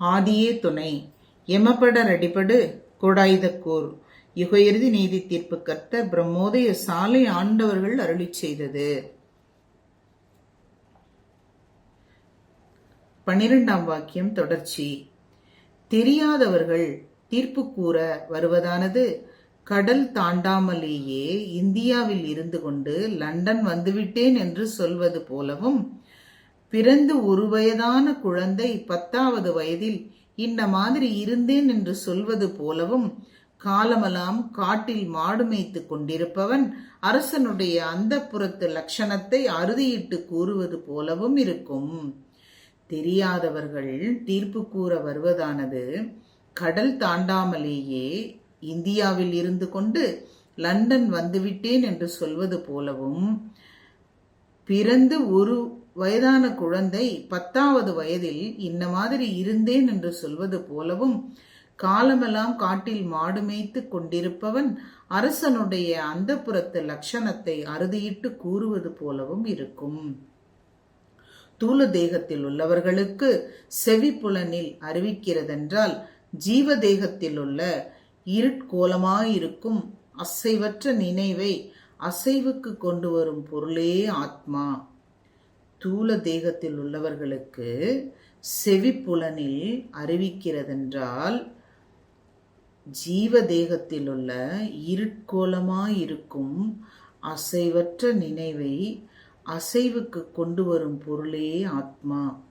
ஆதியே துணை. எமப்பட ரடிபடு கொடாய்தக்கூர். யுகையிறுதி நீதி தீர்ப்பு கர்த்தர் பிரம்மோதய சாலை ஆண்டவர்கள் அருளி செய்தது. பன்னிரெண்டாம் வாக்கியம் தொடர்ச்சி. தெரியாதவர்கள் தீர்ப்பு கூற வருவதானது கடல் தாண்டாமலேயே இந்தியாவில் இருந்து கொண்டு லண்டன் வந்துவிட்டேன் என்று சொல்வது போலவும் பிறந்து ஒரு வயதான குழந்தை பத்தாவது வயதில் இந்த மாதிரி இருந்தேன் என்று சொல்வது போலவும் காலமெல்லாம் காட்டில் மாடு மேய்த்து கொண்டிருப்பவன் அரசனுடைய அந்த புறத்து லட்சணத்தை அறுதியிட்டு கூறுவது போலவும் இருக்கும். தெரியாதவர்கள் தீர்ப்பு கூற வருவதானது. கடல் தாண்டாமலேயே இந்தியாவில் இருந்து கொண்டு லண்டன் வந்துவிட்டேன் என்று சொல்வது போலவும் பிறந்து ஒரு வயதான குழந்தை பத்தாவது வயதில் இந்த மாதிரி இருந்தேன் என்று சொல்வது போலவும் காலமெல்லாம் காட்டில் மாடு மேய்த்து கொண்டிருப்பவன் அரசனுடைய அந்த புறத்து லட்சணத்தை அறுதியிட்டு கூறுவது போலவும் இருக்கும். தூல தேகத்தில் உள்ளவர்களுக்கு செவிப்புலனில் அறிவிக்கிறதென்றால் ஜீவ தேகத்தில் உள்ள இருட்கோலமாயிருக்கும் அசைவற்ற நினைவை அசைவுக்கு கொண்டு வரும் பொருளே ஆத்மா. தூல தேகத்தில் உள்ளவர்களுக்கு செவிப்புலனில் அறிவிக்கிறதென்றால் ஜீவ தேகத்தில் உள்ள இருட்கோலமாயிருக்கும் அசைவற்ற நினைவை அசைவுக்கு கொண்டு வரும் பொருளே ஆத்மா.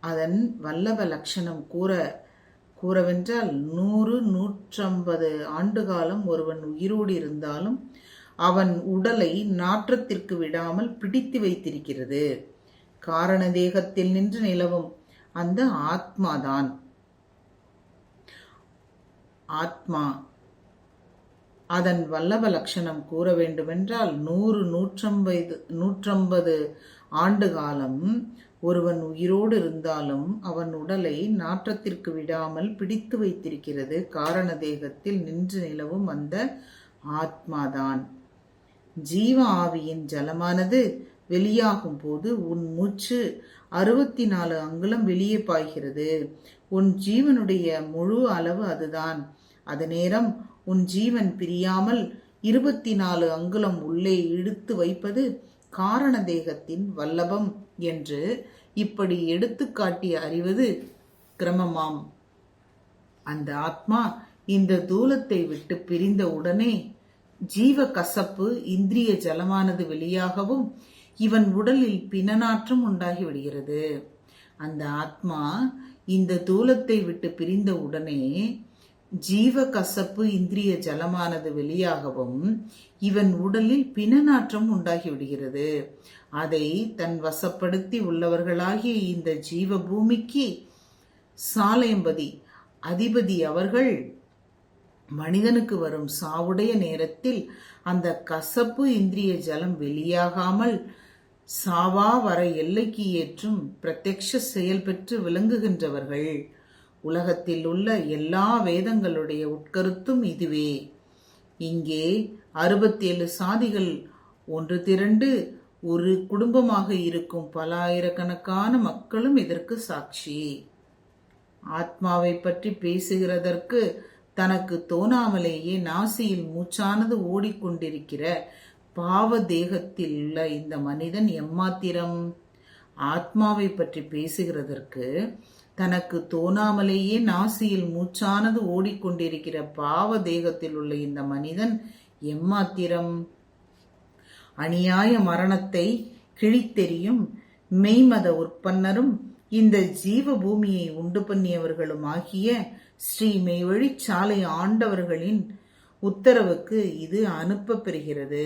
அதன் வல்லவ லட்சணம் கூற கூறவென்றால் நூறு நூற்றம்பது ஆண்டு காலம் ஒருவன் உயிரோடு இருந்தாலும் அவன் உடலை நாற்றத்திற்கு விடாமல் பிடித்து வைத்திருக்கிறது. காரண தேகத்தில் நின்று நிலவும் அந்த ஆத்மாதான். ஆத்மா அதன் வல்லப லட்சணம் கூற வேண்டுமென்றால் நூறு நூற்றம்பது நூற்றம்பது ஆண்டு காலம் ஒருவன் உயிரோடு இருந்தாலும் அவன் உடலை நாற்றத்திற்கு விடாமல் பிடித்து வைத்திருக்கிறது. காரண தேகத்தில் நின்று நிலவும் அந்த ஆத்மாதான். ஜீவ ஆவியின் ஜலமானது வெளியாகும் போது உன் மூச்சு அறுபத்தி நாலு அங்குலம் வெளியே பாய்கிறது. உன் ஜீவனுடைய முழு அளவு அதுதான். அது நேரம் உன் ஜீவன் பிரியாமல் இருபத்தி நாலு அங்குலம் உள்ளே இழுத்து வைப்பது காரண தேகத்தின் வல்லபம் என்று இப்படி எடுத்துக்காட்டி அறிவது கிரமமாம். அந்த ஆத்மா இந்த தூலத்தை விட்டு பிரிந்த உடனே ஜீவ கசப்பு இந்திரிய ஜலமானது வெளியாகவும் இவன் உடலில் பிணநாற்றம் உண்டாகி விடுகிறது அந்த ஆத்மா இந்த தூலத்தை விட்டு பிரிந்த உடனே ஜீவ கசப்பு இந்திரிய ஜலமானது வெளியாகவும் இவன் உடலில் பிணநாற்றம் உண்டாகி விடுகிறது அதை தன் வசப்படுத்தி உள்ளவர்களாகிய இந்த ஜீவ பூமிக்கு சாலையம்பதி அதிபதி அவர்கள் மனிதனுக்கு வரும் சாவுடைய நேரத்தில் அந்த கசப்பு இந்திரிய ஜலம் வெளியாகாமல் சாவா வர எல்லைக்கு ஏற்றும் பிரத்யக்ஷ செயல் பெற்று விளங்குகின்றவர்கள். உலகத்தில் உள்ள எல்லா வேதங்களுடைய உட்கருத்தும் இதுவே. இங்கே அறுபத்தேழு சாதிகள் ஒன்று திரண்டு ஒரு குடும்பமாக இருக்கும் பல ஆயிரக்கணக்கான மக்களும் இதற்கு சாட்சி. ஆத்மாவை பற்றி பேசுகிறதற்கு தனக்கு தோணாமலேயே நாசியில் மூச்சானது ஓடிக்கொண்டிருக்கிற பாவ தேகத்தில் உள்ள இந்த மனிதன் எம்மாத்திரம்? ஆத்மாவை பற்றி பேசுகிறதற்கு தனக்கு தோணாமலேயே நாசியில் மூச்சானது ஓடிக்கொண்டிருக்கிற பாவ தேகத்தில் உள்ள இந்த மனிதன் எம்மாத்திரம்? அநியாய மரணத்தை கிழித்தெறியும் மெய்மத உற்பன்னரும் இந்த ஜீவ பூமியை உண்டு பண்ணியவர்களும் ஆகிய ஸ்ரீ மெய்வழி சாலை ஆண்டவர்களின் உத்தரவுக்கு இது அனுப்பப்பெறுகிறது.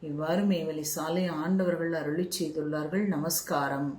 இவ்வாறு மெய்வழி சாலை ஆண்டவர்கள் அருளி செய்துள்ளார்கள். நமஸ்காரம்.